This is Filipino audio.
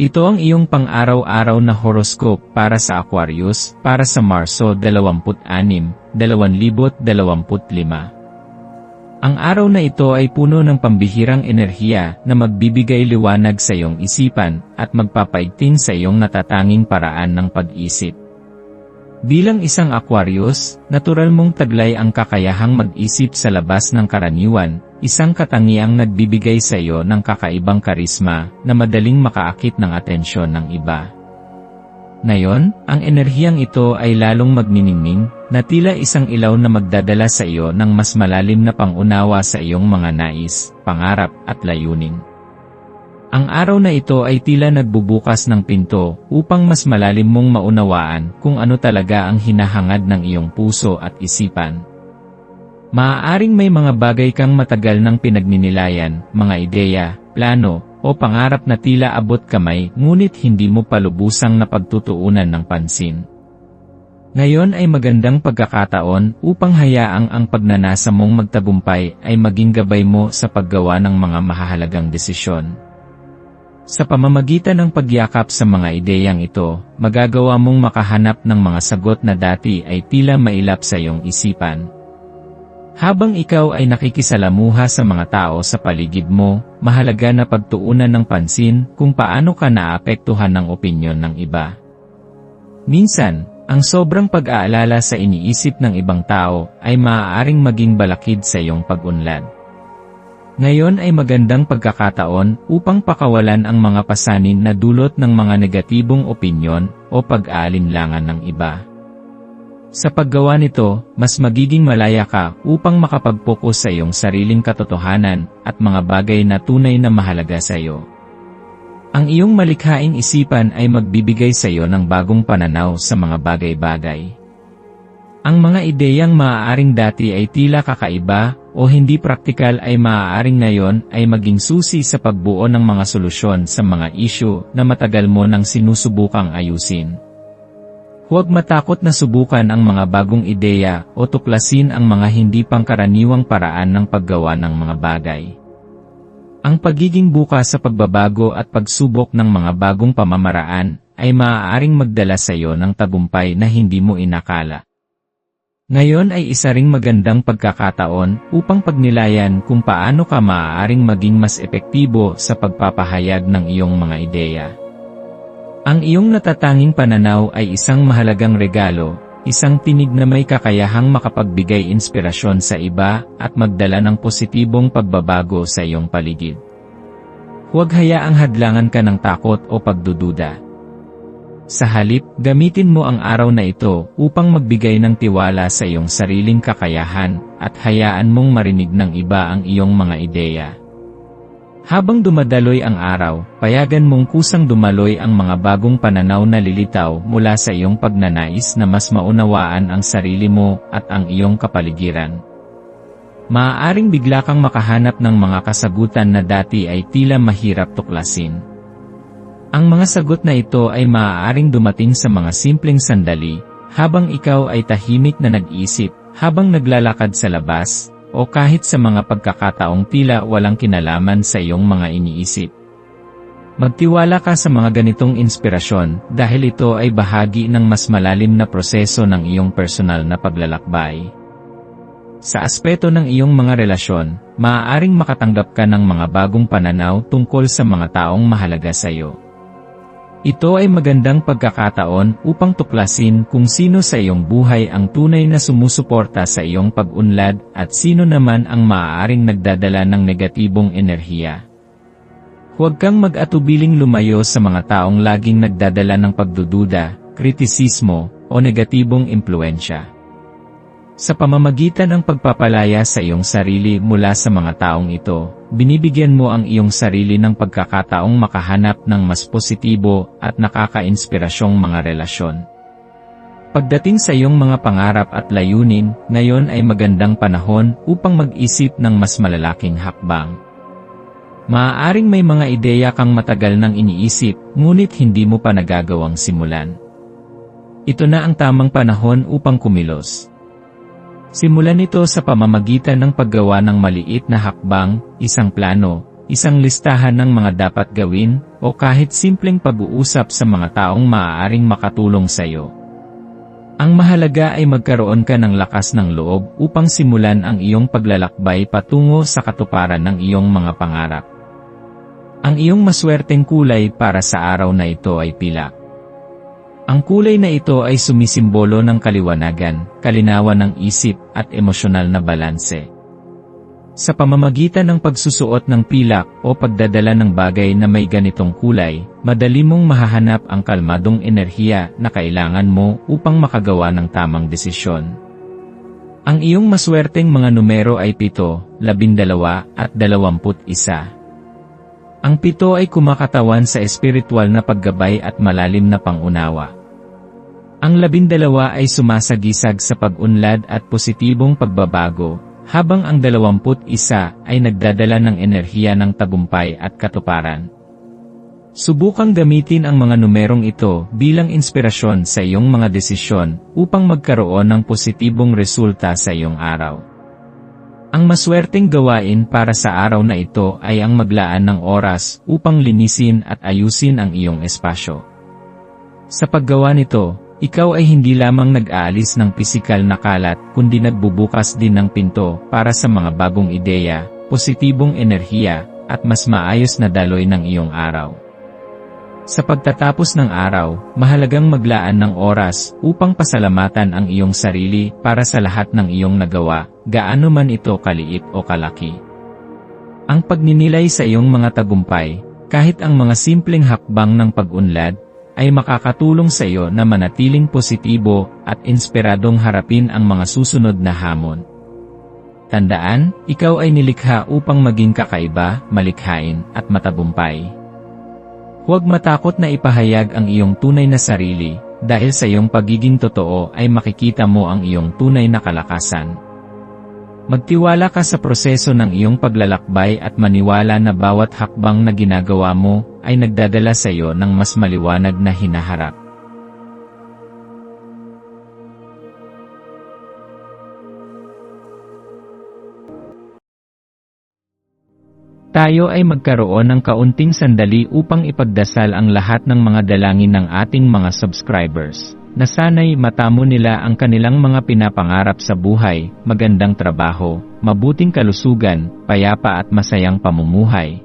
Ito ang iyong pang-araw-araw na horoscope para sa Aquarius, para sa Marso 26, 2025. Ang araw na ito ay puno ng pambihirang enerhiya na magbibigay liwanag sa iyong isipan at magpapaigting sa iyong natatanging paraan ng pag-isip. Bilang isang Aquarius, natural mong taglay ang kakayahang mag-isip sa labas ng karaniwan, isang katangiang nagbibigay sa iyo ng kakaibang karisma na madaling makaakit ng atensyon ng iba. Ngayon, ang enerhiyang ito ay lalong magniningning, na tila isang ilaw na magdadala sa iyo ng mas malalim na pangunawa sa iyong mga nais, pangarap at layunin. Ang araw na ito ay tila nagbubukas ng pinto upang mas malalim mong maunawaan kung ano talaga ang hinahangad ng iyong puso at isipan. Maaaring may mga bagay kang matagal ng pinagninilayan, mga ideya, plano, o pangarap na tila abot kamay ngunit hindi mo palubusang napagtutuunan ng pansin. Ngayon ay magandang pagkakataon upang hayaang ang pagnanasa mong magtagumpay ay maging gabay mo sa paggawa ng mga mahahalagang desisyon. Sa pamamagitan ng pagyakap sa mga ideyang ito, magagawa mong makahanap ng mga sagot na dati ay tila mailap sa iyong isipan. Habang ikaw ay nakikisalamuha sa mga tao sa paligid mo, mahalaga na pagtuunan ng pansin kung paano ka naapektuhan ng opinyon ng iba. Minsan, ang sobrang pag-aalala sa iniisip ng ibang tao ay maaaring maging balakid sa iyong pag-unlad. Ngayon ay magandang pagkakataon upang pakawalan ang mga pasanin na dulot ng mga negatibong opinyon o pag-aalinlangan ng iba. Sa paggawa nito, mas magiging malaya ka upang makapag-focus sa iyong sariling katotohanan at mga bagay na tunay na mahalaga sa iyo. Ang iyong malikhaing isipan ay magbibigay sa iyo ng bagong pananaw sa mga bagay-bagay. Ang mga ideyang maaaring dati ay tila kakaiba o hindi praktikal ay maaaring ngayon ay maging susi sa pagbuo ng mga solusyon sa mga isyu na matagal mo nang sinusubukang ayusin. Huwag matakot na subukan ang mga bagong ideya o tuklasin ang mga hindi pangkaraniwang paraan ng paggawa ng mga bagay. Ang pagiging bukas sa pagbabago at pagsubok ng mga bagong pamamaraan ay maaaring magdala sa iyo ng tagumpay na hindi mo inakala. Ngayon ay isa ring magandang pagkakataon upang pagnilayan kung paano ka maaaring maging mas epektibo sa pagpapahayag ng iyong mga ideya. Ang iyong natatanging pananaw ay isang mahalagang regalo, isang tinig na may kakayahang makapagbigay inspirasyon sa iba at magdala ng positibong pagbabago sa iyong paligid. Huwag hayaang hadlangan ka ng takot o pagdududa. Sa halip, gamitin mo ang araw na ito upang magbigay ng tiwala sa iyong sariling kakayahan at hayaan mong marinig ng iba ang iyong mga ideya. Habang dumadaloy ang araw, payagan mong kusang dumaloy ang mga bagong pananaw na lilitaw mula sa iyong pagnanais na mas maunawaan ang sarili mo at ang iyong kapaligiran. Maaaring bigla kang makahanap ng mga kasagutan na dati ay tila mahirap tuklasin. Ang mga sagot na ito ay maaaring dumating sa mga simpleng sandali, habang ikaw ay tahimik na nag-isip, habang naglalakad sa labas, o kahit sa mga pagkakataong tila walang kinalaman sa iyong mga iniisip. Magtiwala ka sa mga ganitong inspirasyon dahil ito ay bahagi ng mas malalim na proseso ng iyong personal na paglalakbay. Sa aspeto ng iyong mga relasyon, maaaring makatanggap ka ng mga bagong pananaw tungkol sa mga taong mahalaga sa iyo. Ito ay magandang pagkakataon upang tuklasin kung sino sa iyong buhay ang tunay na sumusuporta sa iyong pag-unlad at sino naman ang maaaring nagdadala ng negatibong enerhiya. Huwag kang mag-atubiling lumayo sa mga taong laging nagdadala ng pagdududa, kritisismo, o negatibong impluensya. Sa pamamagitan ng pagpapalaya sa iyong sarili mula sa mga taong ito, binibigyan mo ang iyong sarili ng pagkakataong makahanap ng mas positibo at nakaka-inspirasyong mga relasyon. Pagdating sa iyong mga pangarap at layunin, ngayon ay magandang panahon upang mag-isip ng mas malalaking hakbang. Maaaring may mga ideya kang matagal nang iniisip, ngunit hindi mo pa nagagawang simulan. Ito na ang tamang panahon upang kumilos. Simulan ito sa pamamagitan ng paggawa ng maliit na hakbang, isang plano, isang listahan ng mga dapat gawin, o kahit simpleng pag-uusap sa mga taong maaaring makatulong sa iyo. Ang mahalaga ay magkaroon ka ng lakas ng loob upang simulan ang iyong paglalakbay patungo sa katuparan ng iyong mga pangarap. Ang iyong maswerteng kulay para sa araw na ito ay pilak. Ang kulay na ito ay sumisimbolo ng kaliwanagan, kalinawan ng isip, at emosyonal na balanse. Sa pamamagitan ng pagsusuot ng pilak o pagdadala ng bagay na may ganitong kulay, madali mong mahahanap ang kalmadong enerhiya na kailangan mo upang makagawa ng tamang desisyon. Ang iyong maswerteng mga numero ay 7, 12, at 21. Ang pito ay kumakatawan sa espiritual na paggabay at malalim na pangunawa. Ang labindalawa ay sumasagisag sa pag-unlad at positibong pagbabago, habang ang dalawamput isa ay nagdadala ng enerhiya ng tagumpay at katuparan. Subukang gamitin ang mga numerong ito bilang inspirasyon sa iyong mga desisyon upang magkaroon ng positibong resulta sa iyong araw. Ang maswerteng gawain para sa araw na ito ay ang maglaan ng oras upang linisin at ayusin ang iyong espasyo. Sa paggawa nito, ikaw ay hindi lamang nag-aalis ng pisikal na kalat kundi nagbubukas din ng pinto para sa mga bagong ideya, positibong enerhiya, at mas maayos na daloy ng iyong araw. Sa pagtatapos ng araw, mahalagang maglaan ng oras upang pasalamatan ang iyong sarili para sa lahat ng iyong nagawa, gaano man ito kaliit o kalaki. Ang pagninilay sa iyong mga tagumpay, kahit ang mga simpleng hakbang ng pag-unlad, ay makakatulong sa iyo na manatiling positibo at inspiradong harapin ang mga susunod na hamon. Tandaan, ikaw ay nilikha upang maging kakaiba, malikhain, at matagumpay. Huwag matakot na ipahayag ang iyong tunay na sarili, dahil sa iyong pagiging totoo ay makikita mo ang iyong tunay na kalakasan. Magtiwala ka sa proseso ng iyong paglalakbay at maniwala na bawat hakbang na ginagawa mo ay nagdadala sa iyo ng mas maliwanag na hinaharap. Tayo ay magkaroon ng kaunting sandali upang ipagdasal ang lahat ng mga dalangin ng ating mga subscribers, na sana'y matamo nila ang kanilang mga pinapangarap sa buhay, magandang trabaho, mabuting kalusugan, payapa at masayang pamumuhay,